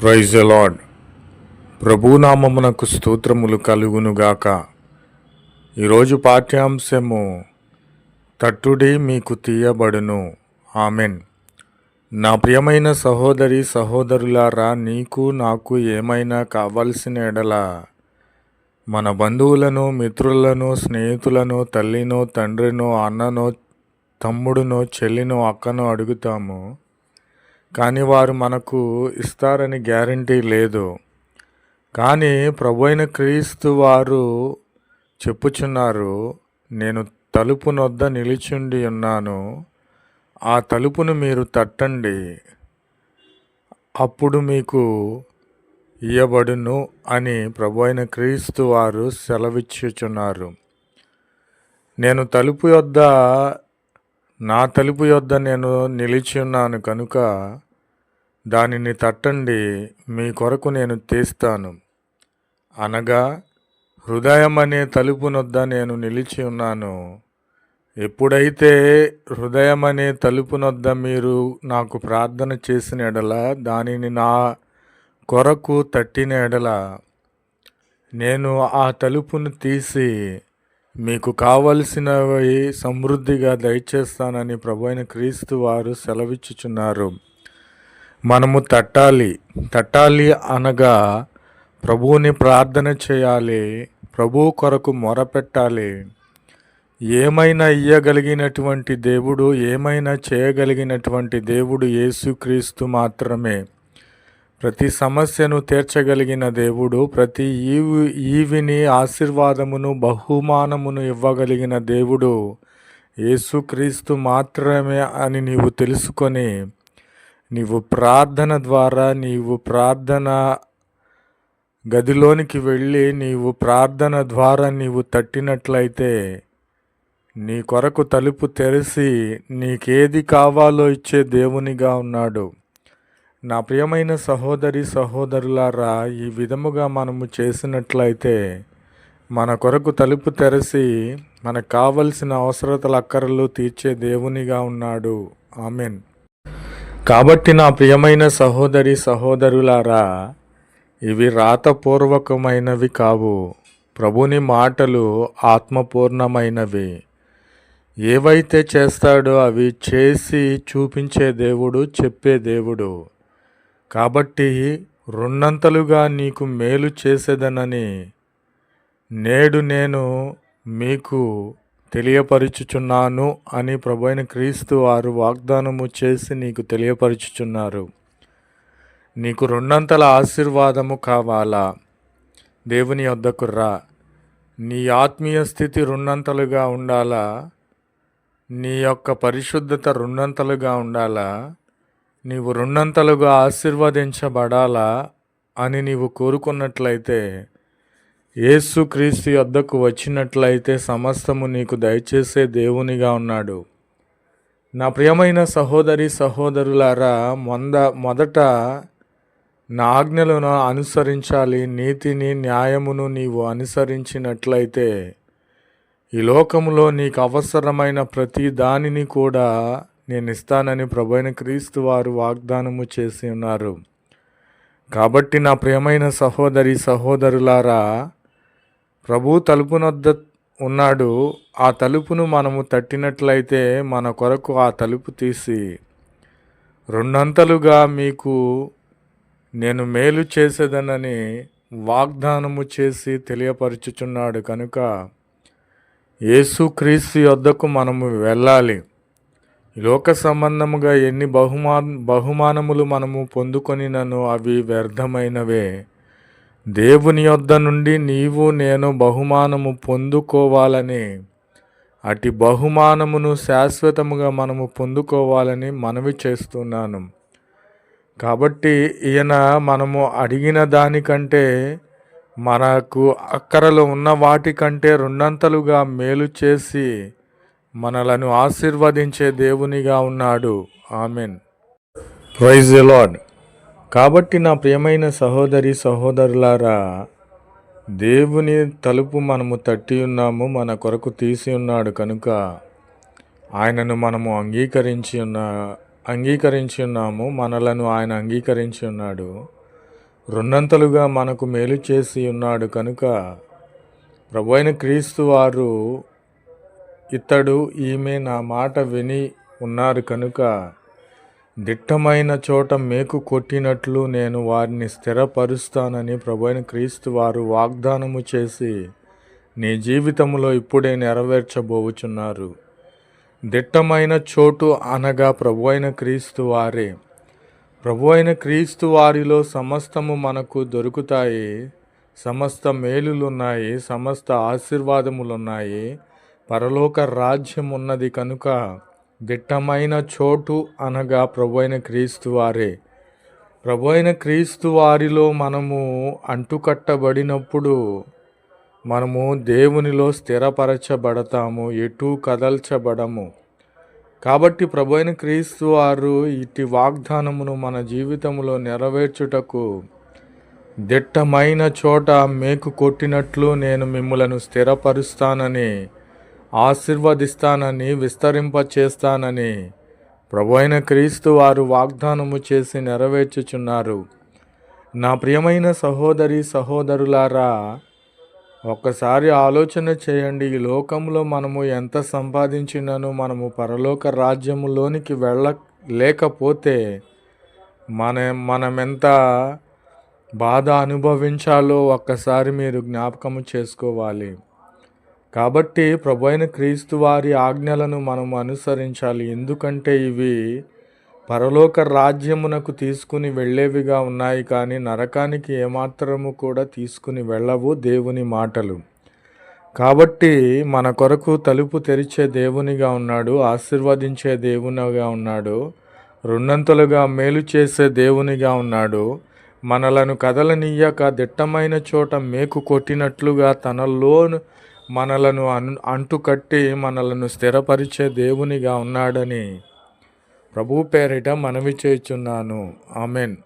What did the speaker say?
Praise lord ప్రభునామమునకు స్తోత్రములు కలుగునుగాక. ఈరోజు పాఠ్యాంశము తట్టుడి మీకు తీయబడును. ఆమెన్. నా ప్రియమైన సహోదరి సహోదరులారా నీకు నాకు ఏమైనా కావలసిన ఎడల మన బంధువులను మిత్రులను స్నేహితులను తల్లినో తండ్రినో అన్ననో తమ్ముడునో చెల్లినో అక్కనో అడుగుతాము. కానీ వారు మనకు ఇస్తారని గ్యారంటీ లేదు. కానీ ప్రభు అయిన క్రీస్తు వారు చెప్పుచున్నారు నేను తలుపు నొద్ద నిలిచుండి ఉన్నాను ఆ తలుపును మీరు తట్టండి అప్పుడు మీకు ఇయ్యబడును అని ప్రభు అయిన క్రీస్తు వారు సెలవిచ్చుచున్నారు. నేను తలుపు యొద్ద నా తలుపు యొద్ద నేను నిలిచి ఉన్నాను కనుక దానిని తట్టండి మీ కొరకు నేను తీస్తాను. అనగా హృదయం అనే తలుపునొద్ద నేను నిలిచి ఉన్నాను. ఎప్పుడైతే హృదయం అనే తలుపునొద్ద మీరు నాకు ప్రార్థన చేసిన ఎడల దానిని నా కొరకు తట్టిన ఎడల నేను ఆ తలుపును తీసి మీకు కావలసినవి సమృద్ధిగా దయచేస్తానని ప్రభు అయిన క్రీస్తు వారు సెలవిచ్చుచున్నారు. మనము తట్టాలి. తట్టాలి అనగా ప్రభువుని ప్రార్థన చేయాలి. ప్రభు కొరకు మొరపెట్టాలి. ఏమైనా ఇయ్యగలిగినటువంటి దేవుడు ఏమైనా చేయగలిగినటువంటి దేవుడు యేసుక్రీస్తు మాత్రమే. ప్రతి సమస్యను తీర్చగలిగిన దేవుడు ప్రతి ఈవి ఈవిని ఆశీర్వాదమును బహుమానమును ఇవ్వగలిగిన దేవుడు యేసుక్రీస్తు మాత్రమే అని నీవు తెలుసుకొని నీవు ప్రార్థన ద్వారా నీవు ప్రార్థన గదిలోనికి వెళ్ళి నీవు ప్రార్థన ద్వారా నీవు తట్టినట్లయితే నీ కొరకు తలుపు తెరిసి నీకేది కావాలో ఇచ్చే దేవునిగా ఉన్నాడు. నా ప్రియమైన సహోదరి సహోదరులారా ఈ విధముగా మనము చేసినట్లయితే మన కొరకు తలుపు తెరసి మనకు కావలసిన అవసరతల అక్కరలు తీర్చే దేవునిగా ఉన్నాడు. ఆమెన్. కాబట్టి నా ప్రియమైన సహోదరి సహోదరులారా ఇవి రాతపూర్వకమైనవి కావు. ప్రభుని మాటలు ఆత్మపూర్ణమైనవి. ఏవైతే చేస్తాడో అవి చేసి చూపించే దేవుడు చెప్పే దేవుడు. కాబట్టి రెండంతలుగా నీకు మేలు చేసేదనని నేడు నేను మీకు తెలియపరుచుచున్నాను అని ప్రభైన క్రీస్తు వారు వాగ్దానము చేసి నీకు తెలియపరుచుచున్నారు. నీకు రెండంతల ఆశీర్వాదము కావాలా? దేవుని వద్దకు రా. నీ ఆత్మీయ స్థితి రెండంతలుగా ఉండాలా? నీ యొక్క పరిశుద్ధత రెండంతలుగా ఉండాలా? నీవు రెండంతలుగా ఆశీర్వదించబడాలా అని నీవు కోరుకున్నట్లయితే యేసు క్రీస్తు వద్దకు వచ్చినట్లయితే సమస్తము నీకు దయచేసే దేవునిగా ఉన్నాడు. నా ప్రియమైన సహోదరి సహోదరులారా మొంద మొదట నా ఆజ్ఞలను అనుసరించాలి నీతిని న్యాయమును నీవు అనుసరించినట్లయితే ఈ లోకంలో నీకు అవసరమైన ప్రతి దానిని కూడా నేను ఇస్తానని ప్రభైన క్రీస్తు వారు వాగ్దానము చేసి ఉన్నారు. కాబట్టి నా ప్రియమైన సహోదరి సహోదరులారా ప్రభు తలుపునొద్ద ఉన్నాడు. ఆ తలుపును మనము తట్టినట్లయితే మన కొరకు ఆ తలుపు తీసి రెండంతలుగా మీకు నేను మేలు చేసేదనని వాగ్దానము చేసి తెలియపరుచుచున్నాడు. కనుక యేసుక్రీస్తు యొద్దకు మనము వెళ్ళాలి. లోక సంబంధముగా ఎన్ని బహుమా బహుమానములు మనము పొందుకొనినను అవి వ్యర్థమైనవే. దేవుని యొద్ద నుండి నీవు నేను బహుమానము పొందుకోవాలని అటు బహుమానమును శాశ్వతముగా మనము పొందుకోవాలని మనవి చేస్తున్నాను. కాబట్టి ఈయన మనము అడిగిన దానికంటే మనకు అక్కరలో ఉన్న వాటికంటే రెండంతలుగా మేలు చేసి మనలను ఆశీర్వదించే దేవునిగా ఉన్నాడు. ఆమెన్. ప్రైజ్ లార్డ్ కాబట్టి నా ప్రియమైన సహోదరి సహోదరులారా దేవుని తలుపు మనము తట్టి ఉన్నాము మన కొరకు తీసి ఉన్నాడు కనుక ఆయనను మనము అంగీకరించి ఉన్న అంగీకరించి ఉన్నాము మనలను ఆయన అంగీకరించి ఉన్నాడు. రెండంతలుగా మనకు మేలు చేసి ఉన్నాడు కనుక ప్రభు అయిన క్రీస్తు వారు ఇతడు ఈమె నా మాట విని ఉన్నారు కనుక దిట్టమైన చోట మేకు కొట్టినట్లు నేను వారిని స్థిరపరుస్తానని ప్రభు క్రీస్తు వారు వాగ్దానము చేసి నీ జీవితంలో ఇప్పుడే నెరవేర్చబోచున్నారు. దిట్టమైన చోటు అనగా ప్రభు అయిన క్రీస్తు వారే. ప్రభు అయిన క్రీస్తు వారిలో సమస్తము మనకు దొరుకుతాయి. సమస్త మేలులున్నాయి. సమస్త ఆశీర్వాదములున్నాయి. పరలోక రాజ్యం ఉన్నది కనుక దిట్టమైన చోటు అనగా ప్రభు అయిన క్రీస్తు వారే. ప్రభు అయిన క్రీస్తు వారిలో మనము అంటుకట్టబడినప్పుడు మనము దేవునిలో స్థిరపరచబడతాము ఎటు కదల్చబడము. కాబట్టి ప్రభు అయిన క్రీస్తు వారు ఇటు వాగ్దానమును మన జీవితంలో నెరవేర్చుటకు దిట్టమైన చోట మేకు కొట్టినట్లు నేను మిమ్మలను స్థిరపరుస్తానని ఆశీర్వదిస్తానని విస్తరింపచేస్తానని ప్రభు అయిన క్రీస్తు వారు వాగ్దానము చేసి నెరవేర్చుచున్నారు. నా ప్రియమైన సహోదరి సహోదరులారా ఒక్కసారి ఆలోచన చేయండి. ఈ లోకంలో మనము ఎంత సంపాదించినను మనము పరలోక రాజ్యములోనికి వెళ్ళ లేకపోతే మన మనమెంత బాధ అనుభవించాలో ఒక్కసారి మీరు జ్ఞాపకము చేసుకోవాలి. కాబట్టి ప్రభు అయిన క్రీస్తు వారి ఆజ్ఞలను మనం అనుసరించాలి. ఎందుకంటే ఇవి పరలోక రాజ్యమునకు తీసుకుని వెళ్ళేవిగా ఉన్నాయి. కానీ నరకానికి ఏమాత్రము కూడా తీసుకుని వెళ్ళవు దేవుని మాటలు. కాబట్టి మన కొరకు తలుపు తెరిచే దేవునిగా ఉన్నాడు ఆశీర్వదించే దేవునిగా ఉన్నాడు రెండంతలుగా మేలు చేసే దేవునిగా ఉన్నాడు. మనలను కదలనీయక దిట్టమైన చోట మేకు కొట్టినట్లుగా తనలో మనలను అన్ అంటుకట్టి మనలను స్థిరపరిచే దేవునిగా ఉన్నాడని ప్రభు పేరిట మనవి చేయుచున్నాను. ఆమెన్.